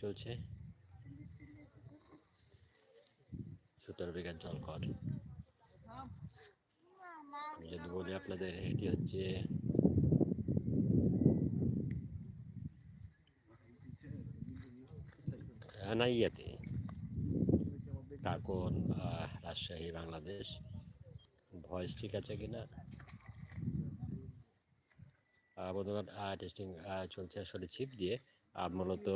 চলছে। সতেরো বিঘার জল কর। আমি যদি বলি আপনাদের, এটি হচ্ছে আনাইয়াতে কাকন রাজশাহী, বাংলাদেশ। ভয়েস ঠিক আছে কিনা বর্তমান টেস্টিং চলছে আসলে ছিপ দিয়ে। মূলত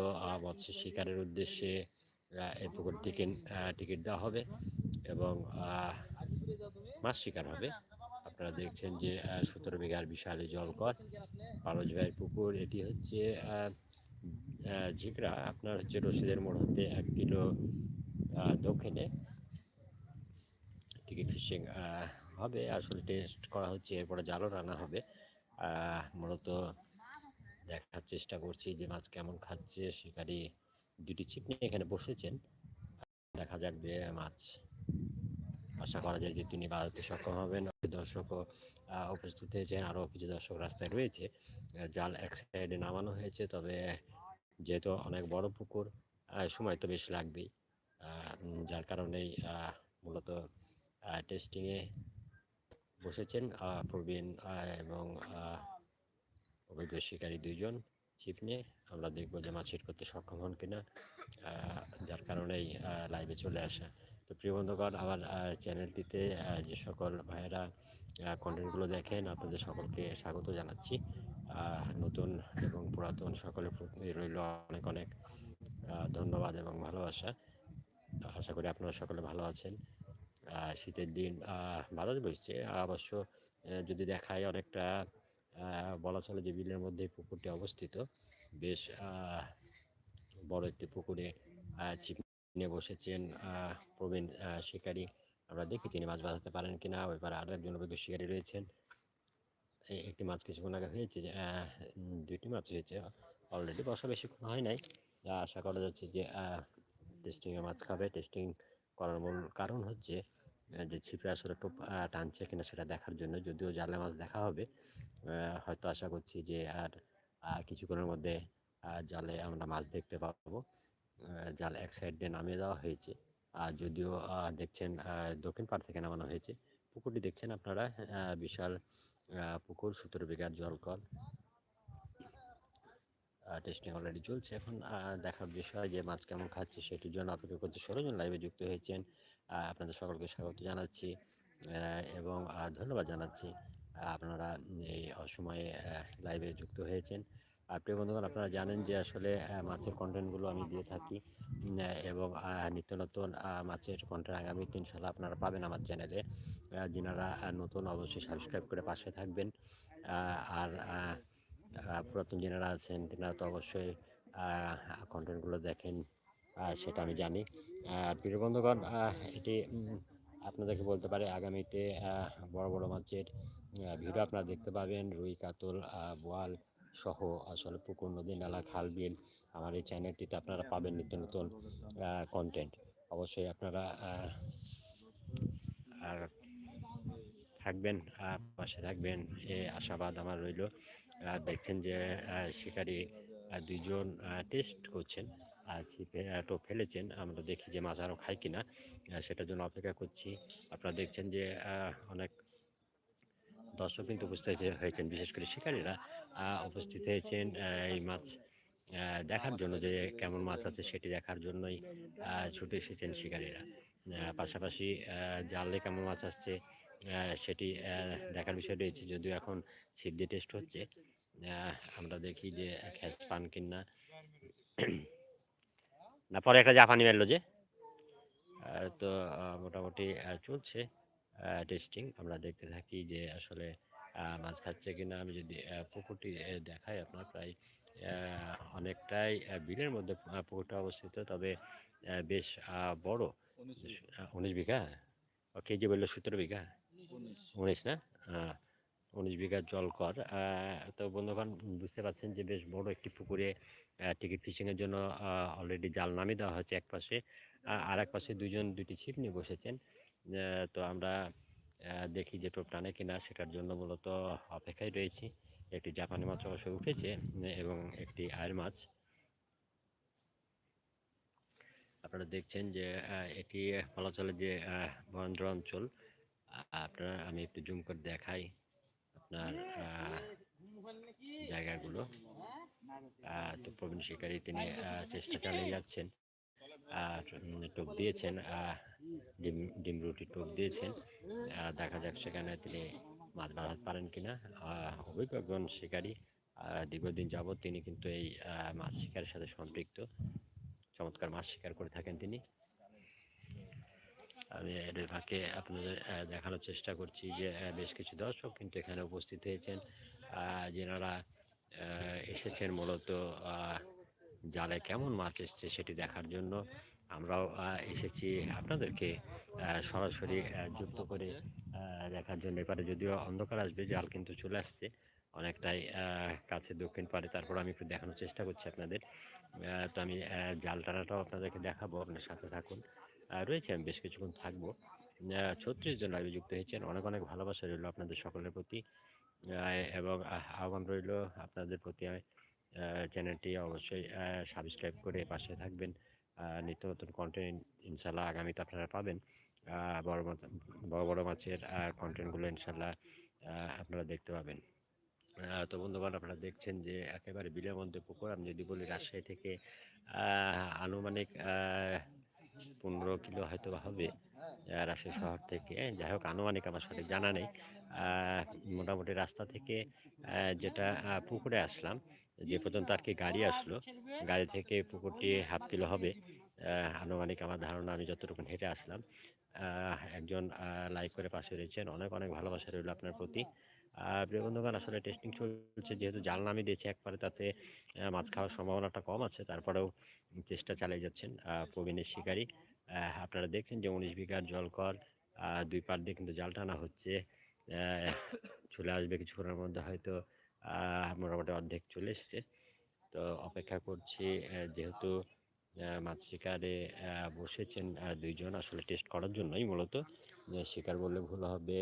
মৎস্য শিকারের উদ্দেশ্যে এই পুকুর টিকিট টিকিট দেওয়া হবে এবং মাছ শিকার হবে। আপনারা দেখছেন যে সতেরো বিঘার বিশাল জলকর পারজ ভাইয়ের পুকুর। এটি হচ্ছে ঝিকরা। আপনার হচ্ছে রশিদের মোড় হতে এক কিলো দক্ষিণে। টিকিট ফিশিং হবে। আসলে টেস্ট করা হচ্ছে, এরপরে জালও রান্না হবে। মূলত দেখার চেষ্টা করছি যে মাছ কেমন খাচ্ছে। শিকারি দুটি ছিপ নিয়ে এখানে বসেছেন। দেখা যাক যে মাছ আশা করা যায় যে তিনি বাজাতে সক্ষম হবেন। দর্শকও আহ, উপস্থিত হয়েছেন। আরও কিছু দর্শক রাস্তায় রয়েছে। জাল এক সাইডে নামানো হয়েছে তবে যেহেতু অনেক বড় পুকুর সময় তো বেশ লাগবেই। যার কারণেই মূলত টেস্টিংয়ে বসেছেন প্রবীণ এবং অভিজ্ঞ শিকারী দুইজন ছিপ নিয়ে। আমরা দেখব যে মাছ হিট করতে সক্ষম হন কিনা যার কারণেই লাইভে চলে আসা। তো প্রিয় বন্ধুগণ, আমার চ্যানেলটিতে যে সকল ভাইয়েরা কন্টেন্টগুলো দেখেন, আপনাদের সকলকে স্বাগত জানাচ্ছি। নতুন এবং পুরাতন সকলের প্রতি রইল অনেক অনেক ধন্যবাদ এবং ভালোবাসা। আশা করি আপনারা সকলে ভালো আছেন। শীতের দিন বাতাস বইছে অবশ্য যদি দেখায় অনেকটা বলা চলে যে বিলের মধ্যে পুকুরটি অবস্থিত। বেশ বড় একটি পুকুরে নিয়ে বসেছেন প্রবীণ শিকারী। আমরা দেখি তিনি মাছ বাঁধাতে পারেন কিনা। পারে আরও একজন অভিজ্ঞ শিকারী রয়েছেন। একটি মাছ কিছুক্ষণ আগে হয়েছে যে দুইটি মাছ হয়েছে। অলরেডি বসা বেশিক্ষণ হয় নাই। আহ, আশা করা যাচ্ছে যে টেস্টিংয়ে মাছ খাবে। টেস্টিং করার মূল কারণ হচ্ছে যে ছিপে আসলে আহ, টানছে কিনা সেটা দেখার জন্য। যদিও জালে মাছ দেখা হবে হয়তো আশা করছি যে আর কিছুক্ষণের মধ্যে জালে আমরা মাছ দেখতে পাবো। জাল এক সাইড দিয়ে নামিয়ে দেওয়া হয়েছে। আর যদিও দেখছেন দক্ষিণ পাড় থেকে নামানো হয়েছে পুকুরটি দেখছেন আপনারা বিশাল পুকুর সতেরো বিঘার জলকল। টেস্টিং অলরেডি চলছে। এখন দেখার বিষয় যে মাছ কেমন খাচ্ছে সেটির জন্য অপেক্ষা করতে ষোলোজন লাইভে যুক্ত হয়েছেন আপনাদের সকলকে স্বাগত জানাচ্ছি এবং ধন্যবাদ জানাচ্ছি আপনারা এই অসময়ে লাইভে যুক্ত হয়েছেন। আর প্রিয় বন্ধুগণ, আপনারা জানেন যে আসলে মাছের কন্টেন্টগুলো আমি দিয়ে থাকি এবং নিত্য নতুন মাছের কন্টেন্ট আগামী তিন সালে আপনারা পাবেন আমার চ্যানেলে যিনারা নতুন অবশ্যই সাবস্ক্রাইব করে পাশে থাকবেন। আর পুরাতন যিনারা আছেন তিনারা তো অবশ্যই কন্টেন্টগুলো দেখেন সেটা আমি জানি। আর প্রিয় বন্ধুগণ এটি আপনাদেরকে বলতে পারে আগামীতে বড় বড় মাছের ভিডিও আপনারা দেখতে পাবেন। রুই, কাতল বোয়াল সহ আসলে পুকুর, নদী, নালা, খাল, বিল আমার এই চ্যানেলটিতে আপনারা পাবেন নিত্য নতুন কন্টেন্ট অবশ্যই আপনারা আর থাকবেন পাশে থাকবেন। এ আশাবাদ আমার রইল। দেখছেন যে শিকারি দুইজন টেস্ট করছেন। ছিপে টোপ ফেলেছেন। আমরা দেখি যে মাছ আরও খাই কিনা। সেটার জন্য অপেক্ষা করছি। আপনারা দেখছেন যে অনেক দর্শক কিন্তু উপস্থিত হয়ে- হয়েছেন। বিশেষ করে শিকারীরা উপস্থিত হয়েছেন এই মাছ দেখার জন্য যে কেমন মাছ আছে সেটি দেখার জন্যই ছুটে এসেছেন শিকারীরা। পাশাপাশি জালে কেমন মাছ আসছে সেটি দেখার বিষয় রয়েছে। যদিও এখন দিয়ে টেস্ট হচ্ছে আমরা দেখি যে খ্যাচ পান কিনা। না পরে একটা জাপানি মেললো যে। তো মোটামুটি চলছে টেস্টিং আমরা দেখতে থাকি যে আসলে মাছ খাচ্ছে কিনা। আমি যদি পুকুরটি দেখাই আপনার প্রায় অনেকটাই বিলের মধ্যে পুকুরটা অবস্থিত। তবে বেশ বড়। উনিশ বিঘা? ও কেজি বলল সতেরো বিঘা? উনিশ। না? উনিশ বিঘা জল কর। তো বন্ধুগণ বুঝতে পারছেন যে বেশ বড় একটি পুকুরে টিকিট ফিশিংয়ের জন্য অলরেডি জাল নামিয়ে দেওয়া হয়েছে এক পাশে আর এক পাশে দুজন দুটি ছিপ নিয়ে বসেছেন। তো আমরা দেখি যে টোপ টানে কিনা সেটার জন্য মূলত অপেক্ষায় রয়েছি। একটি জাপানি মাছ অবশ্য উঠেছে এবং একটি আয়ের মাছ। আপনারা দেখছেন যে এটি বলা চলে যে আহ, বরেন্দ্র অঞ্চল আপনারা আমি একটু জুম করে দেখাই। আপনার জায়গাগুলো। তো প্রবীণ শিকারী তিনি চেষ্টা চালিয়ে যাচ্ছেন। আর টোপ দিয়েছেন ডিম ডিম রুটি টোপ দিয়েছেন। দেখা যাক সেখানে তিনি মাছ বাঁধাতে পারেন কিনা। একজন শিকারী দীর্ঘদিন যাবৎ তিনি কিন্তু এই মাছ শিকারের সাথে সম্পৃক্ত। চমৎকার মাছ শিকার করে থাকেন তিনি। আমি ফাঁকে আপনাদের দেখানোর চেষ্টা করছি যে বেশ কিছু দর্শক কিন্তু এখানে উপস্থিত হয়েছেন। যেনারা এসেছেন মূলত জালে কেমন মাছ এসছে সেটি দেখার জন্য। আমরাও এসেছি আপনাদেরকে সরাসরি যুক্ত করে দেখার জন্য। এবারে যদিও অন্ধকার আসবে, জাল কিন্তু চলে আসছে অনেকটাই কাছে দক্ষিণ পারে তারপর আমি একটু দেখানোর চেষ্টা করছি আপনাদের। তো আমি জাল টানাটাও আপনাদেরকে দেখাবো। আপনার সাথে থাকুন। রয়েছে, আমি বেশ কিছুক্ষণ থাকব। ছত্রিশ জন লাইভে যুক্ত হয়েছেন। অনেক অনেক ভালোবাসা রইল আপনাদের সকলের প্রতি। এবং আহ্বান রইল আপনাদের প্রতি চ্যানেলটি অবশ্যই সাবস্ক্রাইব করে পাশে থাকবেন। নিত্য নতুন কন্টেন্ট ইনশাল্লাহ আগামীতে আপনারা পাবেন। বড় মাছ বড় বড় মাছের কন্টেন্টগুলো ইনশাল্লাহ আপনারা দেখতে পাবেন। তো বন্ধুগণ, আপনারা দেখছেন যে একেবারে বিলের মধ্যে পুকুর। আমি যদি বলি রাজশাহী থেকে আনুমানিক পনেরো কিলো হয়তো হবে। রাজশাহী শহর থেকে যাই হোক, আনুমানিক আমার সঠিক জানা নেই। মোটামুটি রাস্তা থেকে যেটা পুকুরে আসলাম, যে পর্যন্ত আর কি গাড়ি আসলো, গাড়ি থেকে পুকুরটি হাফ কিলো হবে। আনুমানিক আমার ধারণা, আমি যতটুকু হেঁটে আসলাম একজন লাইক করে পাশে রয়েছেন। অনেক অনেক ভালোবাসা রইল আপনার প্রতি। প্রিয় বন্ধুগণ, আসলে টেস্টিং চলছে। যেহেতু জাল নামি দিয়েছে একবারে, তাতে মাছ খাওয়ার সম্ভাবনাটা কম আছে। তারপরেও চেষ্টা চালিয়ে যাচ্ছেন প্রবীণের শিকারী। আপনারা দেখছেন যে উনিশ বিঘার জলকর দুই পার দিয়ে কিন্তু জাল টানা হচ্ছে। চলে আসবে কিছুক্ষণের মধ্যে হয়তো মোটামুটি অর্ধেক চলে এসছে। তো অপেক্ষা করছি যেহেতু মাছ শিকারে বসেছেন দুইজন, আসলে টেস্ট করার জন্যই মূলত। শিকার বললে ভুল হবে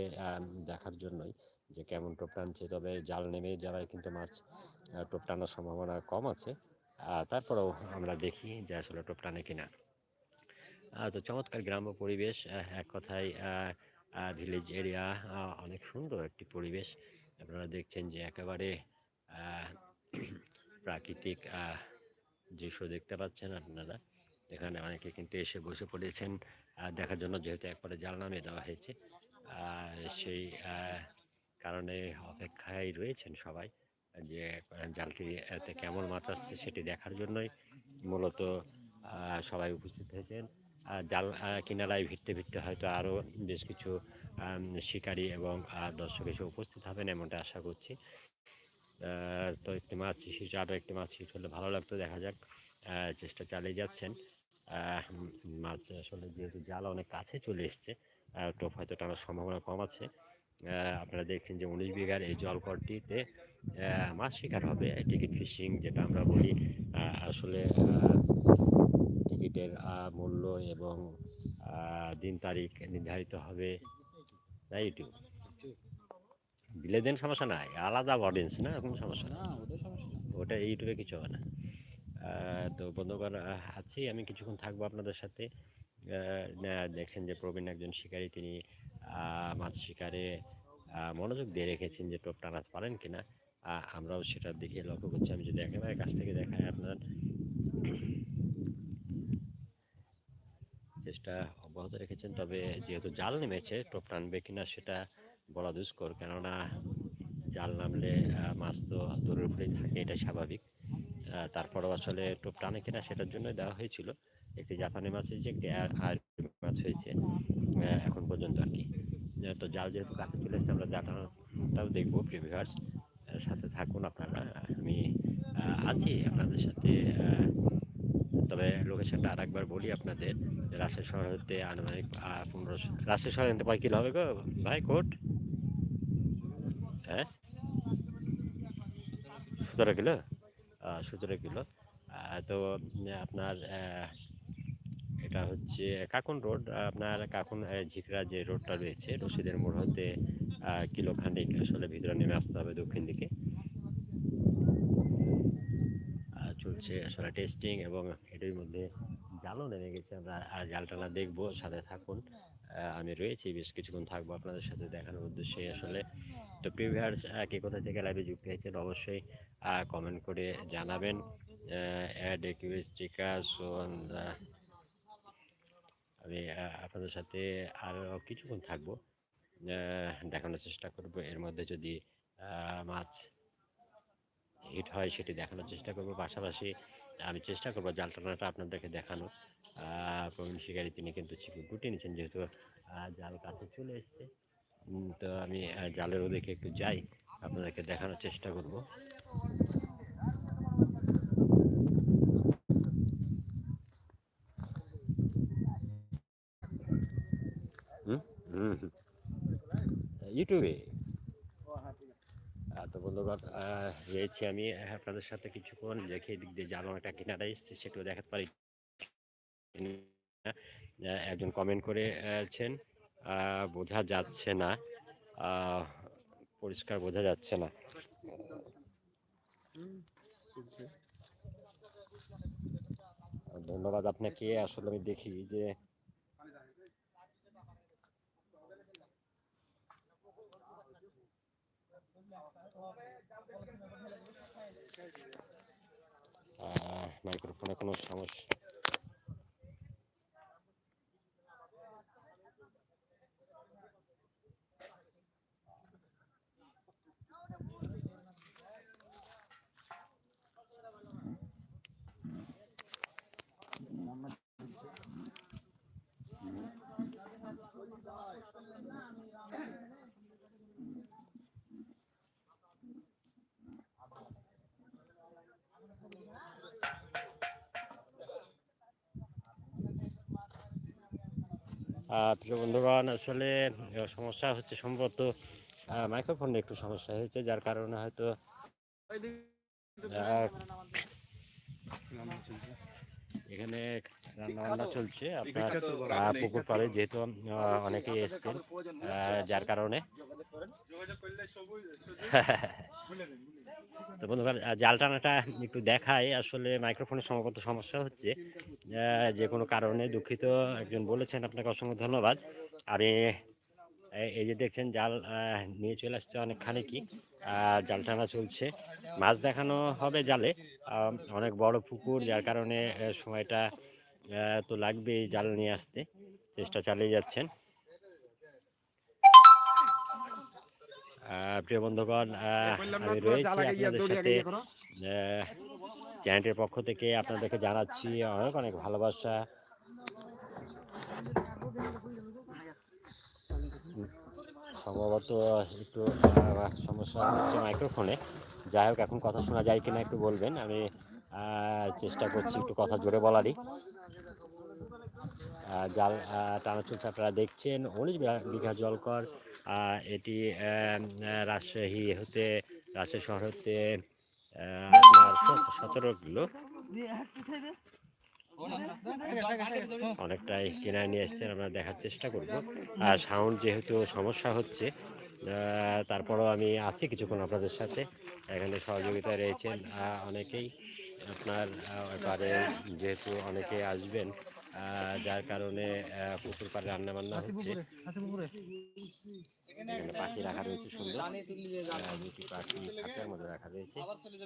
দেখার জন্যই। যে কেমন টোপ টানছে। তবে জাল নেমে যাওয়ায় কিন্তু মাছ টোপ টানার সম্ভাবনা কম আছে। তারপরেও আমরা দেখি যে আসলে টোপ টানে কিনা। আহ, তো চমৎকার গ্রাম্য পরিবেশ এক কথায় ভিলেজ এরিয়া অনেক সুন্দর একটি পরিবেশ। আপনারা দেখছেন যে একেবারে প্রাকৃতিক দৃশ্য দেখতে পাচ্ছেন আপনারা। এখানে অনেকে কিন্তু এসে বসে পড়েছেন। দেখার জন্য যেহেতু একবারে জাল নামিয়ে দেওয়া হয়েছে। আর সেই কারণে অপেক্ষায় রয়েছেন সবাই, যে জালটি এতে কেমন মাছ আসছে সেটি দেখার জন্যই মূলত সবাই উপস্থিত হয়েছেন। আর জাল কিনারায় ভিড়তে ভিড়তে হয়তো আরও বেশ কিছু শিকারী এবং দর্শক এসে উপস্থিত হবেন এমনটা আশা করছি। তো একটি মাছ হিট আরও একটি মাছ হিট হলে ভালো লাগতো, দেখা যাক চেষ্টা চালিয়ে যাচ্ছেন। মাছ আসলে যেহেতু জাল অনেক কাছে চলে এসছে টোপ হয়তো টানার সম্ভাবনা কম আছে। আপনারা দেখছেন যে উনিশ বিঘার এই জলকরটিতে মাছ শিকার হবে। টিকিট ফিশিং যেটা আমরা বলি আসলে টিকিটের মূল্য এবং দিন তারিখ নির্ধারিত হবে। তাই ইউটিউব দিলে দেন সমস্যা নাই। আলাদা অডিয়েন্স না? কোনো সমস্যা না ওটা ইউটিউবে কিছু হবে না। তো বন্ধুগণ আছি। আমি কিছুক্ষণ থাকব আপনাদের সাথে। দেখছেন যে প্রবীণ একজন শিকারী, তিনি মাছ শিকারে মনোযোগ দিয়ে রেখেছেন যে টোপ টানাতে পারেন কিনা। আমরাও সেটার দিকে লক্ষ্য করছি। আমি যদি একেবারে কাছ থেকে দেখাই আপনার চেষ্টা অব্যাহত রেখেছেন, তবে যেহেতু জাল নেমেছে টোপ টানবে কিনা সেটা বলা দুষ্কর। কেননা, জাল নামলে মাছ তো দূরের উপরেই থাকে, এটা স্বাভাবিক। আহ, তারপরও আসলে টোপ টানে কিনা সেটার জন্য দেওয়া হয়েছিল। একটি জাপানি মাছ হয়েছে একটি আর- মাছ হয়েছে এখন পর্যন্ত আর কি। তো জাল যেহেতু কাছে চলে এসেছে আমরা জাটানোটাও দেখব প্রিভিউয়ার্স সাথে থাকুন আপনারা। আমি আছি আপনাদের সাথে তবে লোকেশনটা আর একবার বলি আপনাদের। রাজশাহী শহর হতে আনুমানিক পনেরোশো রাজশাহী শহর হতে কয় কিলো হবে গো? ভাই কোট? হ্যাঁ? সতেরো কিলো? সতেরো কিলো তো আপনার এটা হচ্ছে কাকুন রোড। আপনার কাকুন ঝিকরা যে রোডটা রয়েছে, রশিদের মোড় হতে কিলো খানিক আসলে ভিতরে নেমে আসতে হবে দক্ষিণ দিকে। চলছে আসলে টেস্টিং এবং এটার মধ্যে জালও নেমে গেছে। আমরা আর জাল টানা দেখব, সাথে থাকুন। আমি রয়েছি, বেশ কিছুক্ষণ থাকব আপনাদের সাথে দেখানোর উদ্দেশ্যে। আসলে তো প্রিভিয়ার্স কে কোথা থেকে লাইভে যুক্ত হয়েছেন, অবশ্যই কমেন্ট করে জানাবেন। অ্যাড একুইস্টিকা সো আমি আপনাদের সাথে আরও কিছুক্ষণ থাকব। দেখানোর চেষ্টা করব। এর মধ্যে যদি মাছ হিট হয়, সেটি দেখানোর চেষ্টা করব। পাশাপাশি আমি চেষ্টা করব জাল টানাটা আপনাদেরকে দেখানো প্রবীণ শিকারী তিনি কিন্তু ছিপ গুটিয়ে নিয়েছেন, যেহেতু জাল কাছে চলে এসছে। তো আমি জালের ওদিকে একটু যাই। আপনাদেরকে দেখানোর চেষ্টা করব। ইউটিউবে? তো বন্ধুগণ রয়েছি আমি আপনাদের সাথে কিছুক্ষণ দেখে এদিক দিয়ে একটা কিনারা এসছে, সেটাও দেখাতে পারি। একজন কমেন্ট করেছেন বোঝা যাচ্ছে না। পরিষ্কার বোঝা যাচ্ছে না। ধন্যবাদ আপনাকে। আসলে আমি দেখি যে মাইক্রোফোনে কোনো সমস্যা প্রিয় বন্ধুগণ আসলে সমস্যা হচ্ছে সম্ভবত মাইক্রোফোনে একটু সমস্যা হয়েছে যার কারণে হয়তো এখানে রান্না বান্না চলছে আপনার পুকুর পাড়ে যেহেতু অনেকেই এসছেন যার কারণে। তো আহ, জাল টানাটা একটু দেখায় আসলে মাইক্রোফোনের সম্ভবত সমস্যা হচ্ছে। যে কোনো কারণে দুঃখিত। একজন বলেছেন আপনাকে অসংখ্য ধন্যবাদ। আমি এই- যে দেখছেন জাল নিয়ে চলে আসছে অনেকখানি কি। জাল টানা চলছে। মাছ দেখানো হবে জালে। অনেক বড় পুকুর যার কারণে সময়টা তো লাগবেই জাল নিয়ে আসতে। চেষ্টা চালিয়ে যাচ্ছেন। প্রিয় বন্ধুগণ আমি রয়েছি আপনাদের সাথে চ্যানেলটির পক্ষ থেকে আপনাদেরকে জানাচ্ছি অনেক অনেক ভালোবাসা। সম্ভবত একটু সমস্যা হচ্ছে মাইক্রোফোনে। যাই হোক, এখন কথা শোনা যায় কিনা একটু বলবেন। আমি চেষ্টা করছি একটু কথা জোরে বলারই। জাল টানা চলছে আপনারা দেখছেন। উনিশ বিঘা জলকর এটি রাজশাহী হতে, রাজশাহী শহর হতে আপনার সতেরো কিলো অনেকটাই কেনায় নিয়ে এসছেন, আমরা দেখার চেষ্টা করব। আর সাউন্ড যেহেতু সমস্যা হচ্ছে তারপরেও আমি আছি কিছুক্ষণ আপনাদের সাথে। এখানে সহযোগিতা রয়েছেন অনেকেই। আপনার এবারে যেহেতু অনেকে আসবেন যার কারণে আহ, পুকুর পাড়ে রান্না বান্না হচ্ছে। এখানে পাখি রাখা রয়েছে সুন্দর। দুটি পাখি খাঁচার মধ্যে রাখা রয়েছে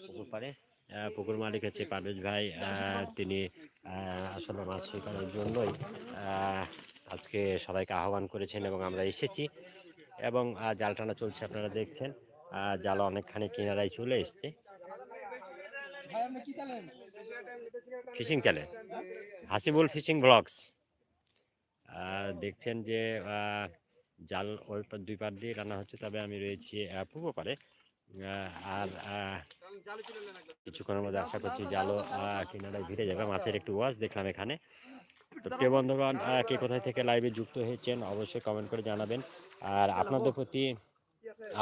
পুকুর পাড়ে। পুকুর মালিক হচ্ছে পারভেজ ভাই। তিনি আসলে মাছ শিকারের জন্যই আজকে সবাইকে আহ্বান করেছেন এবং আমরা এসেছি। এবং জাল টানা চলছে আপনারা দেখছেন। আহ, জাল অনেকখানি কিনারায় চলে এসছে। Fishing channel Hasibul fishing blogs দেখছেন যে জাল ওই দুই পার দিয়ে রান্না হচ্ছে, তবে আমি রয়েছি পূর্ব পারে আর কিছুক্ষণের মধ্যে আশা করছি জালও কিনারায় ভিড়ে যাবে, মাছের একটু ওয়াশ দেখলাম এখানে। তো প্রিয় বন্ধুগণ কে কোথায় থেকে লাইভে যুক্ত হয়েছেন, অবশ্যই কমেন্ট করে জানাবেন। আর আপনাদের প্রতি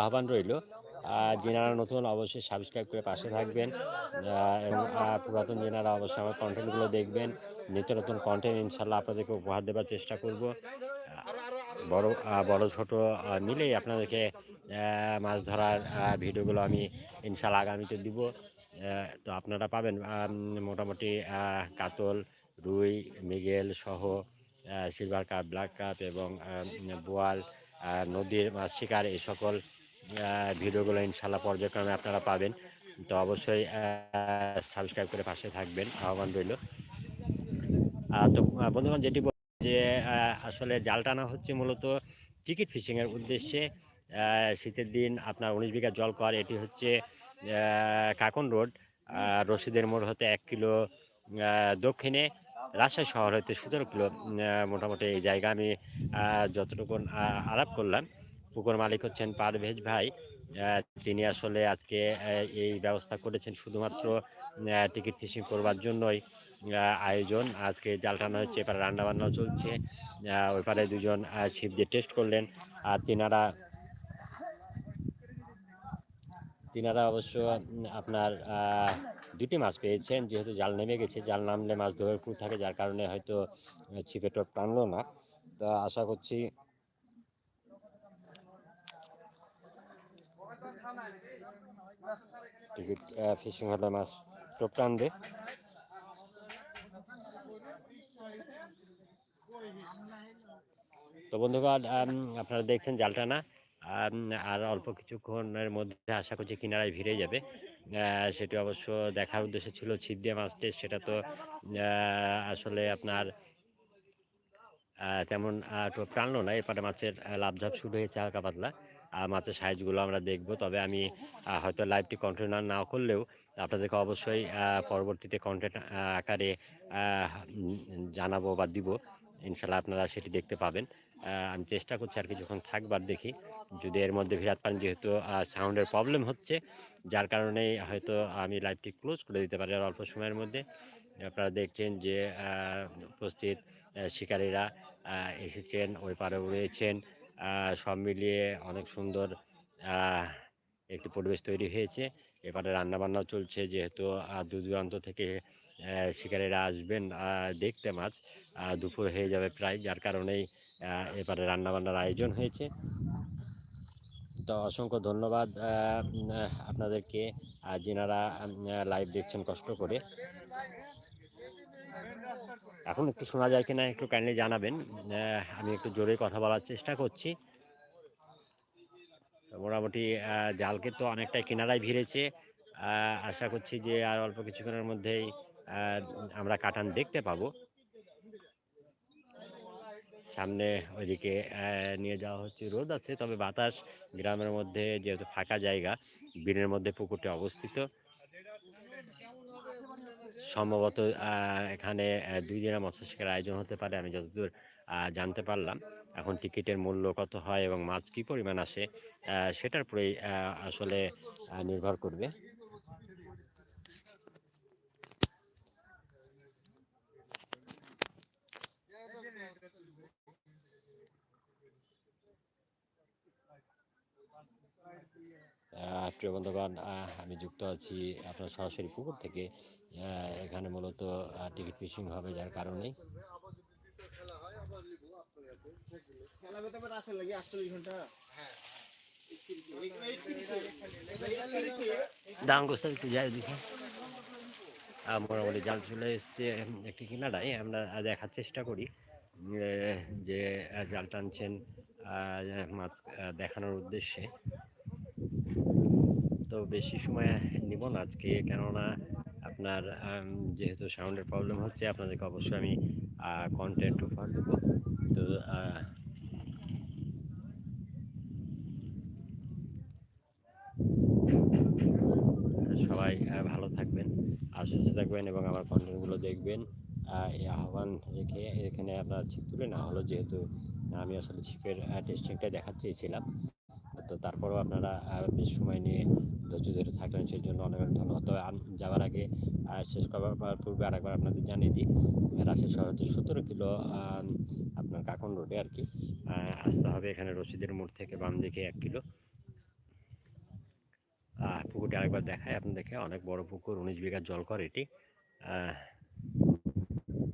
আহ্বান রইল যেনারা নতুন অবশ্যই সাবস্ক্রাইব করে পাশে থাকবেন এবং পুরাতন যেনারা অবশ্যই আমার কন্টেন্টগুলো দেখবেন। নিত্য নতুন কন্টেন্ট ইনশাল্লাহ আপনাদেরকে উপহার দেওয়ার চেষ্টা করব। বড় বড়, ছোট মিলেই আপনাদেরকে মাছ ধরার ভিডিওগুলো আমি ইনশাল্লাহ আগামীতে দিব। তো আপনারা পাবেন মোটামুটি কাতল, রুই, মৃগেল সহ সিলভার কাপ, ব্ল্যাক কাপ এবং বোয়াল নদীর শিকার এই সকল ভিডিওগুলো ইনশাল্লাহ পর্যায়ক্রমে আপনারা পাবেন। তো অবশ্যই সাবস্ক্রাইব করে পাশে থাকবেন। আহ্বান রইল তো বন্ধুগণ, যেটি যে আসলে জাল টানা হচ্ছে মূলত টিকিট ফিশিংয়ের উদ্দেশ্যে। শীতের দিন আপনার উনিশ বিঘা জল কর, এটি হচ্ছে কাকন রোড রশিদের মোড় হতে এক কিলো দক্ষিণে রাজশাহী শহর হতে সতেরো কিলো মোটামুটি এই জায়গা আমি যতটুকু আলাপ করলাম। পুকুর মালিক হচ্ছেন পারভেজ ভাই। তিনি আসলে আজকে এই ব্যবস্থা করেছেন শুধুমাত্র টিকিট ফিশিং করবার জন্যই আয়োজন। আজকে জাল টানা হচ্ছে, এপারে রান্না বান্নাও চলছে। ওই পারে দুজন ছিপ দিয়ে টেস্ট করলেন। আর তিনারা তিনারা অবশ্য আপনার দুটি মাছ পেয়েছেন। যেহেতু জাল নেমে গেছে, জাল নামলে মাছ ধরে পুর থাকে, যার কারণে হয়তো ছিপে টোপ টানলো না। তো আশা করছি টিকিট ফিশিং হলে মাছ টোপ টানবে তো বন্ধুগণ আপনারা দেখছেন জালটা না? আর অল্প কিছুক্ষণের মধ্যে আশা করছি কিনারায় ভিড়ে যাবে। সেটি অবশ্য দেখার উদ্দেশ্য ছিল ছিপ দিয়ে মাছ টেস্ট, সেটা তো আসলে আপনার তেমন টোপ টানলো না এপারে মাছের আহ, লাফঝাপ শুরু হয়েছে হালকা পাতলা। মাছের সাইজগুলো আমরা দেখব। তবে আমি হয়তো লাইভটি কন্টিনিউ না করলেও আপনাদেরকে অবশ্যই পরবর্তীতে কন্টেন্ট আকারে জানাব বা দিব। ইনশাল্লাহ আপনারা সেটি দেখতে পাবেন। আমি চেষ্টা করছি আর কিছুক্ষণ থাকবার দেখি। যদি এর মধ্যে ভিড়াত পান যেহেতু সাউন্ডের প্রবলেম হচ্ছে, যার কারণে হয়তো আমি লাইভটি ক্লোজ করে দিতে পারি আর অল্প সময়ের মধ্যে। আপনারা দেখছেন যে উপস্থিত শিকারীরা এসেছেন, ওই পারে রয়েছেন। সব মিলিয়ে অনেক সুন্দর একটি পরিবেশ তৈরি হয়েছে। এবারে রান্নাবান্নাও চলছে যেহেতু দূর দূরান্ত থেকে শিকারীরা আসবেন দেখতে মাছ দুপুর হয়ে যাবে প্রায় যার কারণেই এবারে রান্নাবান্নার আয়োজন হয়েছে। তো অসংখ্য ধন্যবাদ আপনাদেরকে যিনারা লাইভ দেখছেন কষ্ট করে। এখন একটু শোনা যায় কিনা একটু কাইন্ডলি জানাবেন। আমি একটু জোরে কথা বলার চেষ্টা করছি। মোটামুটি জালকে তো অনেকটাই কিনারায় ভিড়েছে। আশা করছি যে আর অল্প কিছুক্ষণের মধ্যেই আমরা কাটান দেখতে পাবো। সামনে ওইদিকে নিয়ে যাওয়া হচ্ছে রোদ আছে, তবে বাতাস গ্রামের মধ্যে যেহেতু ফাঁকা জায়গা, বিলের মধ্যে পুকুরটি অবস্থিত। সম্ভবত এখানে দুই দিনের মৎস্য শিকার আয়োজন হতে পারে আমি যতদূর জানতে পারলাম। এখন টিকিটের মূল্য কত হয় এবং মাছ কী পরিমাণ আসে সেটার উপরেই আসলে নির্ভর করবে। আহ, প্রিয় বন্ধুগণ আমি যুক্ত আছি আপনার সরাসরি পুকুর থেকে। এখানে মূলত টিকিট ফিশিং হবে যার দাম গোস্ত একটু যাই দেখি মোটামুটি জাল চলে এসছে একটি কিনারায়। আমরা দেখার চেষ্টা করি যে জাল টানছেন মাছ দেখানোর উদ্দেশ্যে। তো বেশি সময় নিব না আজকে, কেননা আপনার যেহেতু সাউন্ডের প্রবলেম হচ্ছে, আপনাদেরকে অবশ্যই আমি কন্টেন্ট অফার দেবো। তো সবাই ভালো থাকবেন, আর সুস্থ থাকবেন এবং আমার কন্টেন্টগুলো দেখবেন। এই আহ্বান রেখে এখানে আপনার ছিপ তুলে না হলো, যেহেতু আমি আসলে ছিপের টেস্টিংটা দেখাতে চেয়েছিলাম। তো তারপরেও আপনারা বেশ সময় নিয়ে ধৈর্য ধরে থাকলেন, সেই জন্য অনেক অনেক ধন্যবাদ। তবে যাওয়ার আগে শেষ করবার পূর্বে আরেকবার আপনাদের জানিয়ে দিই রাজশাহী শহর হতে সতেরো কিলো আপনার কাকন রোডে আর কি আসতে হবে এখানে রশিদের মোড় থেকে বাম দিকে এক কিলো। পুকুরটি আরেকবার দেখায় আপনাদেরকে, অনেক বড় পুকুর, উনিশ বিঘা জল কর এটি।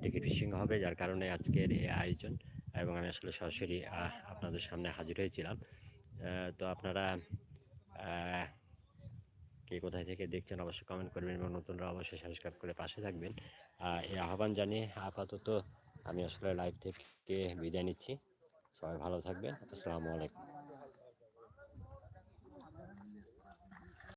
টিকিট ফিশিং হবে, যার কারণে আজকের এই আয়োজন, এবং আমি আসলে সরাসরি আপনাদের সামনে হাজির হয়েছিলাম। তো আপনারা কে কোথায় থেকে দেখছেন অবশ্যই কমেন্ট করবেন এবং নতুনরা অবশ্যই সাবস্ক্রাইব করে পাশে থাকবেন। এই আহ্বান জানিয়ে আপাতত আমি আসলে লাইভ থেকে বিদায় নিচ্ছি। সবাই ভালো থাকবেন। আসসালামু আলাইকুম।